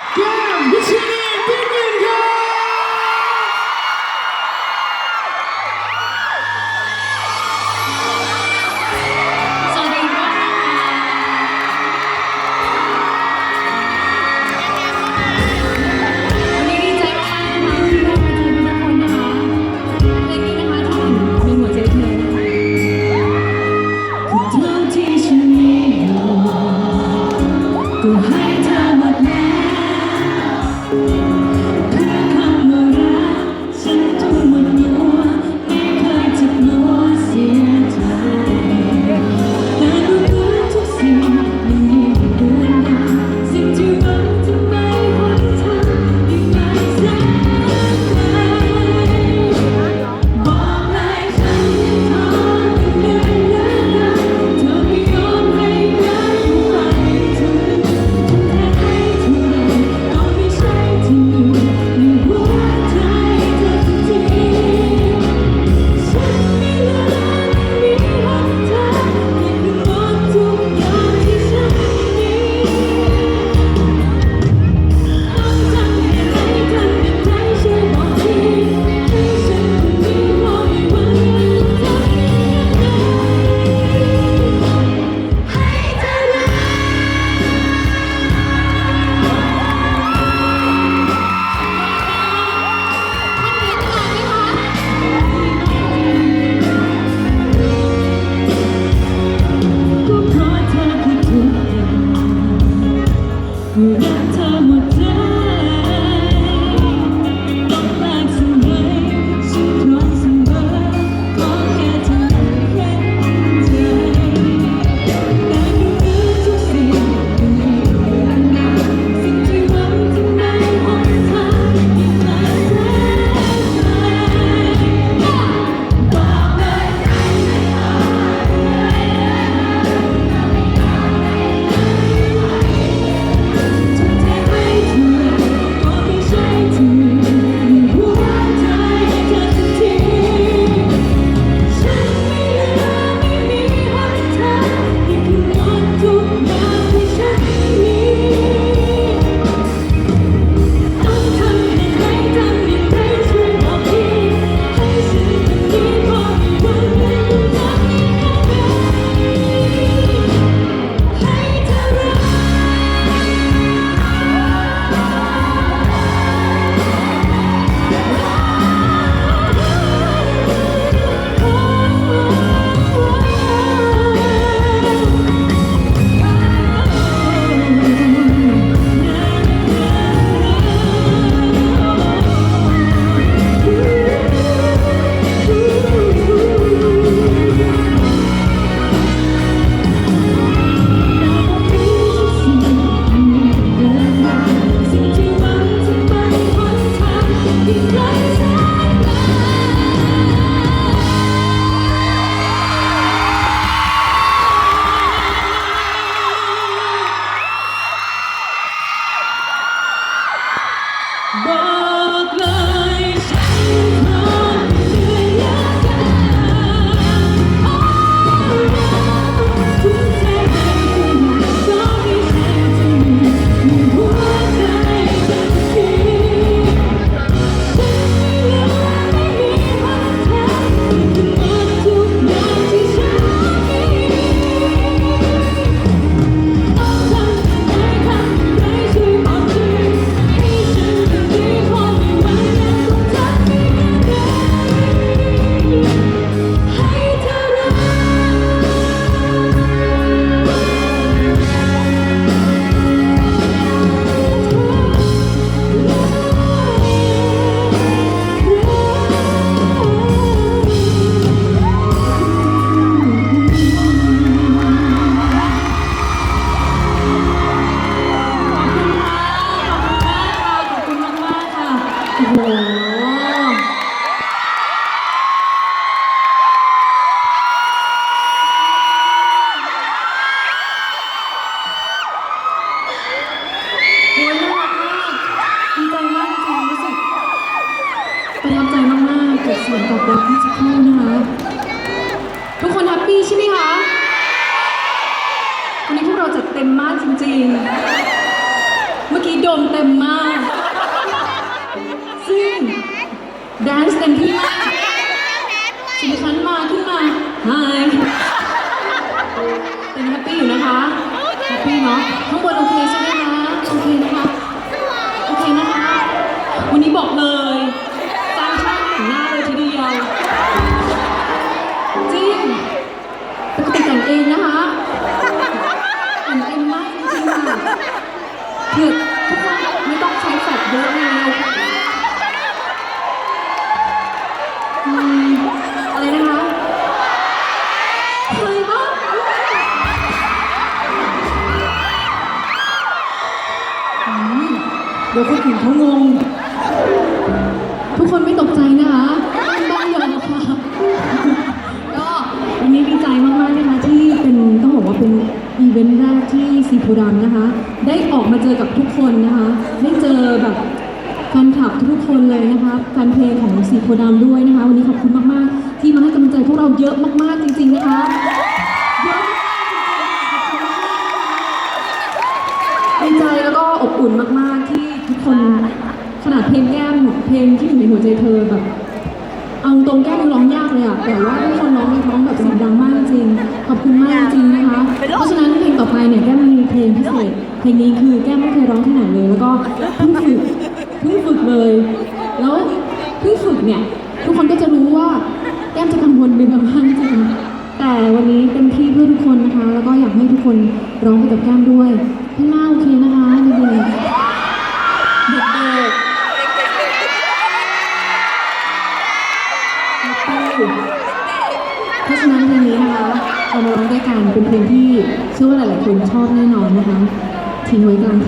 Yeah, เสียงตอบรับที่จะเข้านะคะทุกคนแฮปปี้ใช่ไหมคะวันนี้พวกเราจัดเต็มมากจริงๆ เมื่อกี้โดมเต็มมาก ซึ่งแดนซ์เต็มที่มาก็นอีเวนต์แรกที่ซีโพดัมนะคะ ได้ออกมาเจอกับทุกคนนะคะ ได้เจอแบบแฟนคลับทุกคนเลยนะคะแฟนเพลงของซีโพดัมด้วยนะคะ วันนี้ขอบคุณมากๆ ที่มาให้กำลังใจพวกเราเยอะมากๆจริง ๆนะคะเยอะมากจริงๆขอบคุณมากๆนดีใจแล้วก็อบอุ่นมากๆที่ทุกคนขนาดเพลงแก้มเพลงที่อยู่ในหัวใจเธอแบบ เอาตรงแก้มร้องยากเลยอะแต่ว่าทุกคนร้องร้องแบบเสียงดังมากจริงขอบคุณมากจริงนะคะเพราะฉะนั้นเพลงต่อไปเนี่ยแก้มมีเพลงพิเศษเพลงนี้คือแก้มไม่เคยร้องที่ไหนเลยแล้วก็เพิ่งฝึกเพิ่งฝึกเลย แล้วเพิ่งฝึกเนี่ยทุกคนก็จะรู้ว่าแก้มจะกังวลเป็นบางครั้งจริงแต่วันนี้เต็มที่เพื่อทุกคนนะคะ แล้วก็อยากให้ทุกคนร้องไปกับแก้มด้วย คนชอบแน่นอนนะคะ ทิ้งไว้กลางท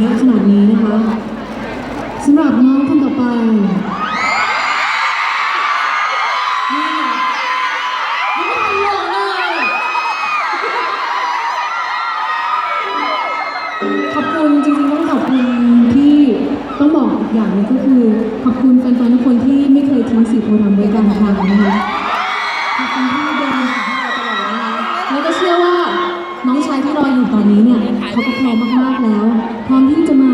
เยอะขนาดนี้นะคะสำหรับ มากๆแล้ว พร้อมที่จะมา